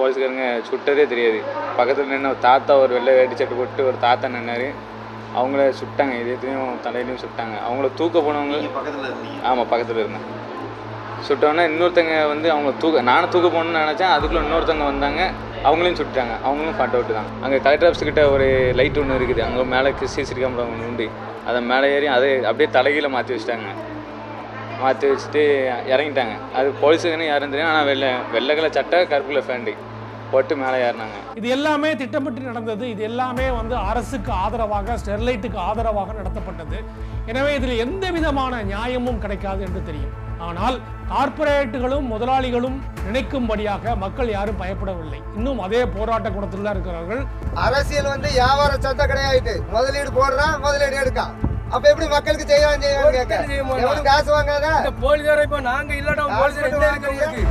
போலீஸ்காரங்க சுட்டதே தெரியாது. பக்கத்தில் நின்று ஒரு தாத்தா ஒரு வெள்ளை வேட்டி சட்டை போட்டு ஒரு தாத்தா நின்னாரு. அவங்கள சுட்டாங்க. இதயத்தையும் தலையிலையும் சுட்டாங்க. அவங்கள தூக்க போனவங்க ஆமாம் பக்கத்தில் இருந்தேன். சுட்டோன்னே இன்னொருத்தங்க வந்து அவங்க தூக்க நானும் தூக்க போகணும்னு நினச்சேன். அதுக்குள்ளே இன்னொருத்தவங்க வந்தாங்க. அவங்களையும் சுட்டாங்க அவங்களும் ஃபட் அவுட்டு தான். அங்கே கலெக்டர் ஆஃபீஸ் கிட்ட ஒரு லைட் ஒன்று இருக்குது. அங்கே மேலே சிசிடி கேமரா ஒன்று உண்டு. அதை மேலே ஏறி அதை அப்படியே தலைகீழ மாற்றி வச்சுட்டாங்க. மாற்றி வச்சுட்டு இறங்கிட்டாங்க. அது போலீஸுக்குன்னு யாரும் தெரியும். ஆனால் வெள்ளை வெள்ளை கலர் சட்டை கருப்பு கலர் ஃபேண்டு போட்டு மேலே ஏறினாங்க. இது எல்லாமே திட்டமிட்டு நடந்தது. இது எல்லாமே வந்து அரசுக்கு ஆதரவாக ஸ்டெர்லைட்டுக்கு ஆதரவாக நடத்தப்பட்டது. எனவே இதில் எந்த விதமான நியாயமும் கிடைக்காது என்று தெரியும். ஆனால் கார்ப்பரேட்டுகளும் முதலாளிகளும் நினைக்கும்படியாக மக்கள் யாரும் பயப்படவில்லை. இன்னும் அதே போராட்ட குணத்தில் தான் இருக்கிறார்கள். அரசியல் வந்து வியாபார சட்டம் கிடையாது முதலீடு போடுறான் முதலீடு எடுக்கான் அப்ப எப்படி மக்களுக்கு செய்யலாம் எவனும் காசு வாங்காத. போலீஸார இப்ப நாங்க இல்லடா உங்களுக்கு?